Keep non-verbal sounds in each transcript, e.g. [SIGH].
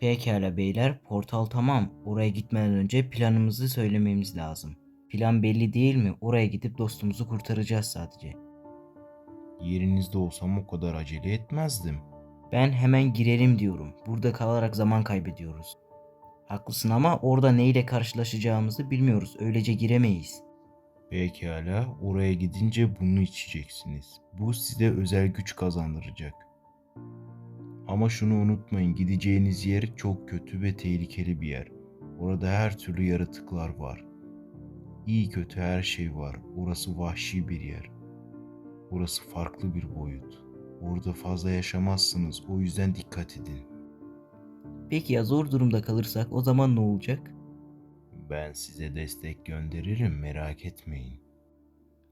Pekala beyler, portal tamam. Oraya gitmeden önce planımızı söylememiz lazım. Plan belli değil mi? Oraya gidip dostumuzu kurtaracağız sadece. Yerinizde olsam o kadar acele etmezdim. Ben hemen girelim diyorum. Burada kalarak zaman kaybediyoruz. Haklısın ama orada neyle karşılaşacağımızı bilmiyoruz. Öylece giremeyiz. Pekala, oraya gidince bunu içeceksiniz. Bu size özel güç kazandıracak. Ama şunu unutmayın, gideceğiniz yer çok kötü ve tehlikeli bir yer. Orada her türlü yaratıklar var. İyi kötü her şey var. Orası vahşi bir yer. Orası farklı bir boyut. Orada fazla yaşamazsınız. O yüzden dikkat edin. Peki ya zor durumda kalırsak o zaman ne olacak? Ben size destek gönderirim, merak etmeyin.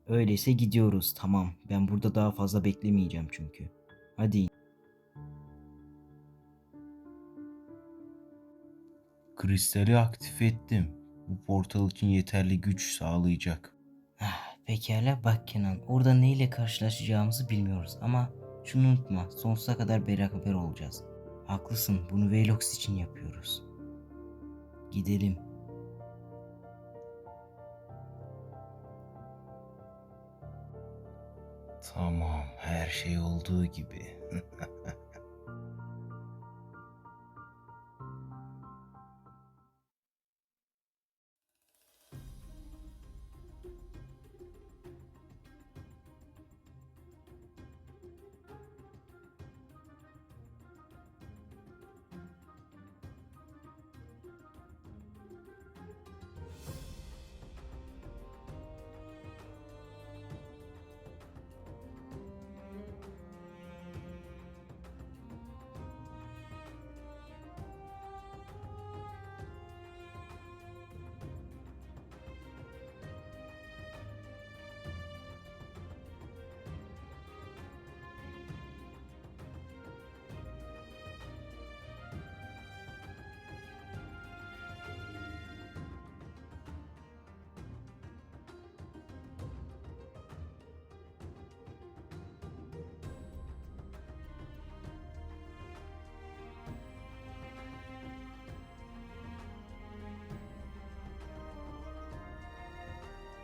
Öyleyse gidiyoruz. Tamam. Ben burada daha fazla beklemeyeceğim çünkü. Hadi. Kristali aktif ettim. Bu portal için yeterli güç sağlayacak. Ah, Pekala bak Kenan. Orada neyle karşılaşacağımızı bilmiyoruz ama şunu unutma. Sonsuza kadar beraber olacağız. Haklısın. Bunu Velox için yapıyoruz. Gidelim. Tamam, her şey olduğu gibi. [LAUGHS]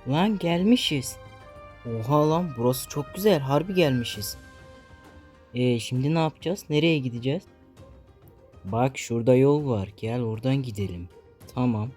Lan gelmişiz. Oha lan burası çok güzel. Harbi gelmişiz. E şimdi ne yapacağız? Nereye gideceğiz? Bak şurada yol var. Gel oradan gidelim. Tamam.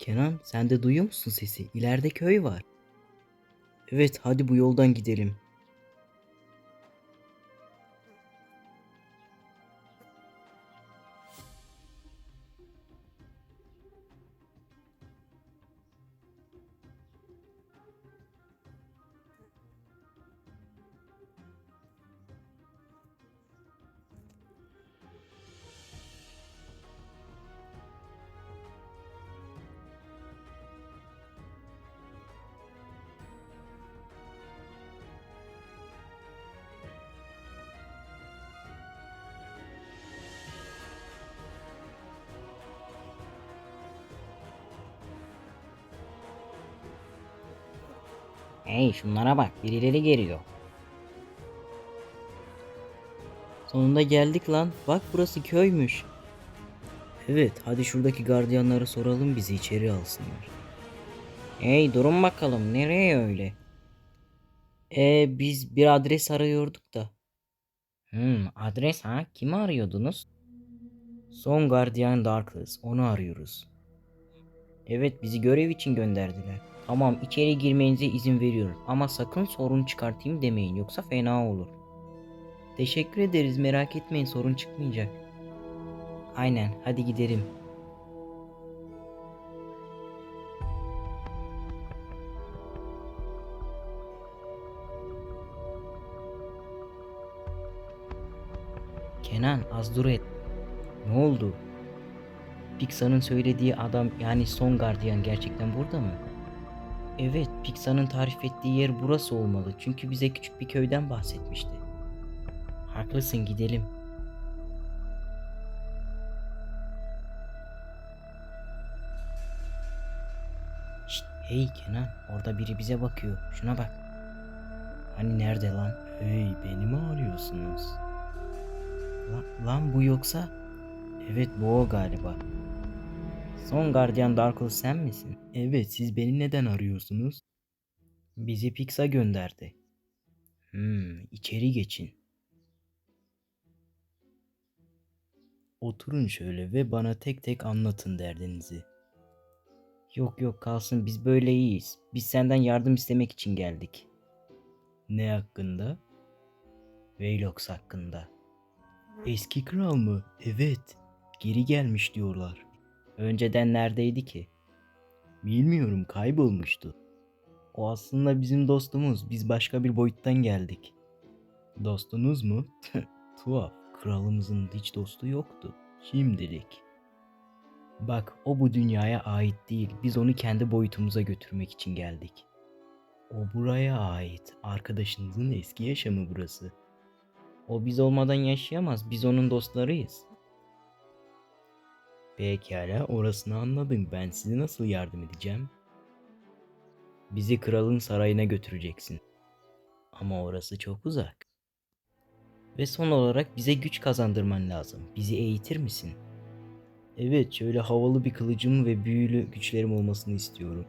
Kenan sen de duyuyor musun sesi? İleride köy var. Evet hadi bu yoldan gidelim. Hey şunlara bak birileri geliyor. Sonunda geldik lan. Bak burası köymüş. Evet hadi şuradaki gardiyanlara soralım bizi içeri alsınlar. Hey durun bakalım nereye öyle? Ee biz bir adres arıyorduk da. Hmm adres ha? Kimi arıyordunuz? Son gardiyan Darkless onu arıyoruz. Evet bizi görev için gönderdiler. Tamam içeri girmenize izin veriyorum ama sakın sorun çıkartayım demeyin yoksa fena olur. Teşekkür ederiz merak etmeyin sorun çıkmayacak. Aynen hadi gidelim. Kenan az dur et. Ne oldu? Pixar'ın söylediği adam yani son gardiyan gerçekten burada mı? Evet, Pixar'ın tarif ettiği yer burası olmalı. Çünkü bize küçük bir köyden bahsetmişti. Haklısın gidelim. Şşt, hey Kenan, orada biri bize bakıyor. Şuna bak. Hani nerede lan? Hey, beni mi arıyorsunuz? Lan, lan bu yoksa? Evet bu o galiba. Son gardiyan Darkle sen misin? Evet siz beni neden arıyorsunuz? Bizi Pixa gönderdi. Hmm, içeri geçin. Oturun şöyle ve bana tek tek anlatın derdinizi. Yok yok kalsın biz böyle iyiyiz. Biz senden yardım istemek için geldik. Ne hakkında? Velox hakkında. Eski kral mı? Evet. Geri gelmiş diyorlar. Önceden neredeydi ki? Bilmiyorum kaybolmuştu. O aslında bizim dostumuz. Biz başka bir boyuttan geldik. Dostunuz mu? Tuhaf. Kralımızın hiç dostu yoktu. Şimdilik. Bak o bu dünyaya ait değil. Biz onu kendi boyutumuza götürmek için geldik. O buraya ait. Arkadaşınızın eski yaşamı burası. O biz olmadan yaşayamaz. Biz onun dostlarıyız. Pekala orasını anladım. Ben size nasıl yardım edeceğim? Bizi kralın sarayına götüreceksin. Ama orası çok uzak. Ve son olarak bize güç kazandırman lazım. Bizi eğitir misin? Evet, şöyle havalı bir kılıcım ve büyülü güçlerim olmasını istiyorum.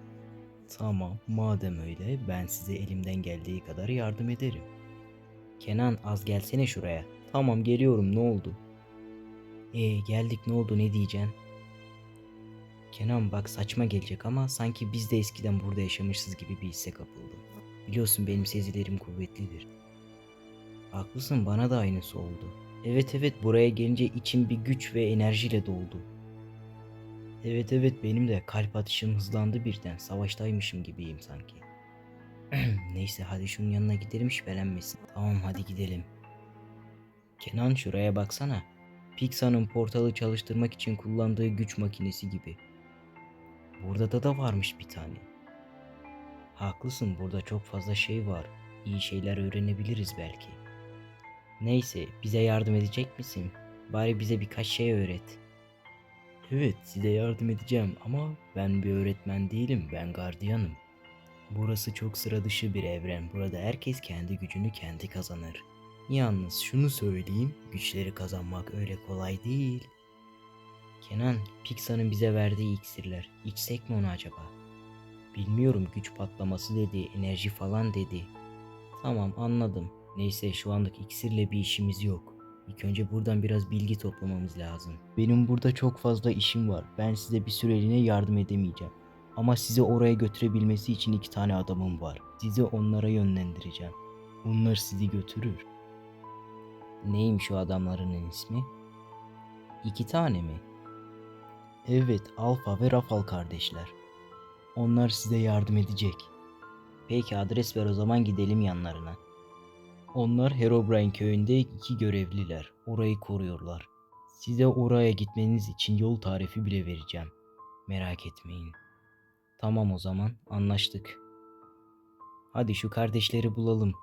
Tamam, madem öyle ben size elimden geldiği kadar yardım ederim. Kenan az gelsene şuraya. Tamam geliyorum ne oldu? Ee geldik ne oldu ne diyeceksin? Kenan bak saçma gelecek ama sanki biz de eskiden burada yaşamışız gibi bir hisse kapıldım. Biliyorsun benim sezilerim kuvvetlidir. Haklısın bana da aynısı oldu. Evet evet buraya gelince içim bir güç ve enerjiyle doldu. Evet evet benim de kalp atışım hızlandı birden. Savaştaymışım gibiyim sanki. [CLEARS THROAT] Neyse hadi şunun yanına gidelim şüphelenmesin. Tamam hadi gidelim. Kenan şuraya baksana. Pixar'ın portalı çalıştırmak için kullandığı güç makinesi gibi. Burada da da varmış bir tane. Haklısın burada çok fazla şey var. İyi şeyler öğrenebiliriz belki. Neyse bize yardım edecek misin? Bari bize birkaç şey öğret. Evet size yardım edeceğim ama ben bir öğretmen değilim ben gardiyanım. Burası çok sıra dışı bir evren. Burada herkes kendi gücünü kendi kazanır. Yalnız şunu söyleyeyim, güçleri kazanmak öyle kolay değil. Kenan, Pixar'ın bize verdiği iksirler. İçsek mi onu acaba? Bilmiyorum güç patlaması dedi, enerji falan dedi. Tamam anladım. Neyse şu anlık iksirle bir işimiz yok. İlk önce buradan biraz bilgi toplamamız lazım. Benim burada çok fazla işim var. Ben size bir süreliğine yardım edemeyeceğim. Ama sizi oraya götürebilmesi için iki tane adamım var. Sizi onlara yönlendireceğim. Onlar sizi götürür. Neymiş şu adamların ismi? İki tane mi? Evet, Alfa ve Rafal kardeşler. Onlar size yardım edecek. Peki adres ver o zaman gidelim yanlarına. Onlar Herobrine köyünde iki görevliler. Orayı koruyorlar. Size oraya gitmeniz için yol tarifi bile vereceğim. Merak etmeyin. Tamam o zaman anlaştık. Hadi şu kardeşleri bulalım.